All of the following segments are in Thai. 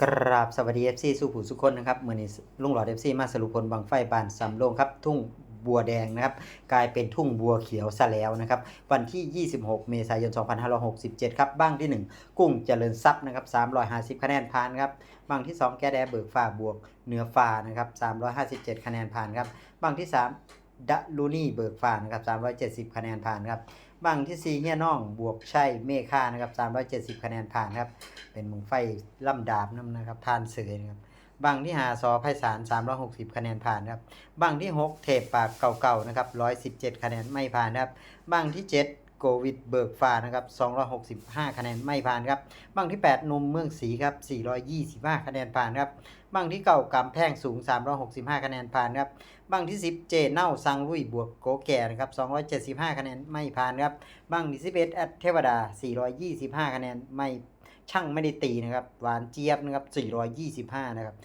กราบสวัสดี FC สู่ผู้สุคนนะครับมื่อนี้ลุงหลอด FC มาสรุปผลบังไฟบานสำโรงครับ ทุ่งบัวแดงนะครับ กลายเป็นทุ่งบัวเขียวซะแล้วนะครับ วันที่ 26 เมษายน 2567 ครับ บ้างที่ 1 กุ้งเจริญทรัพย์นะครับ 350 คะแนนผ่านครับ บ้างที่ 2 แก้แดเบิกฟ้าบวกเหนือฟ้านะครับ 357 คะแนนผ่านครับ บ้างที่ 3ดะลูนี่เบิกฟ้านะครับ 370 คะแนนผ่านครับ บางที่ 4เฮียน้องบวกใช่เมฆานะครับ 370 คะแนนผ่านครับ เป็นมึงไฟล่ำดาบน้ำนะครับทานเสือนะครับบางที่หาซอไพศาล360 คะแนนผ่านครับบางที่ 6 เทปปากเก่าๆนะครับ117 คะแนนไม่ผ่านครับบางที่ 7 โกวิดเบิกฟ้านะครับ265 คะแนนไม่ผ่านครับบางที่ 8นมเมืองศรีครับ425 คะแนนผ่านครับบางที่เก่ากำแพงสูง 365 คะแนนผ่านครับบางที่ 10 เจเน่าซังลุยบวกโกแก่นะครับ275 คะแนนไม่ผ่านครับบางที่11แอดเทวดา 425 คะแนนไม่ช่างไม่ได้ตีนะครับหวานเจี๊ยบนะครับ425 นะครับ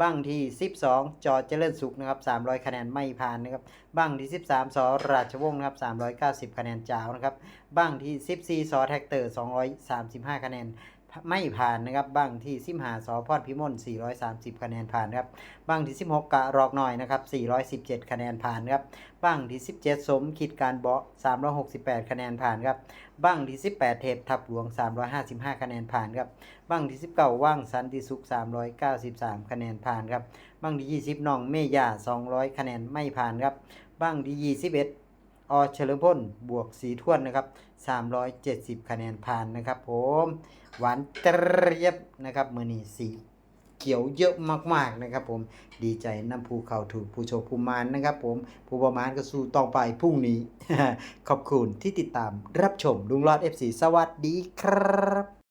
บ้างที่ 12 จอเจริญสุขนะครับ 300 คะแนนไม่ผ่านนะครับ บ้างที่ 13สอราชวงศ์นะครับ 390 คะแนนจ้าวนะครับ บ้างที่ 14สอแท็กเตอร์ 235 คะแนน ไม่ผ่านนะครับบางที่15สอพอดพิมล430 คะแนนผ่านครับบางที่ 16 กะรอกหน่อยนะครับ417 คะแนนผ่านครับบางที่ 17 สมคิดการเบาะ368 คะแนนผ่านครับบางที่ 18 เทปทับหลวง 355 คะแนนผ่านครับบางที่ 19 ว่างสันติสุข 393 คะแนนผ่านครับบางที่ 20น้องเมย่า200 คะแนนไม่ผ่านครับบางที่ 21 อเฉลิมพลบวกสีทวนนะครับ 370 คะแนนผ่านนะครับ ผมหวานเตรียบนะครับมือนี้สีเขียวเยอะมากๆนะครับ ผมดีใจน้ำภูเขาถูกผู้โชคผู้มานนะครับ ผมผู้ประมาณก็สู้ต่อไปพรุ่งนี้ ขอบคุณที่ติดตามรับชมลุงรอด FC สวัสดีครับ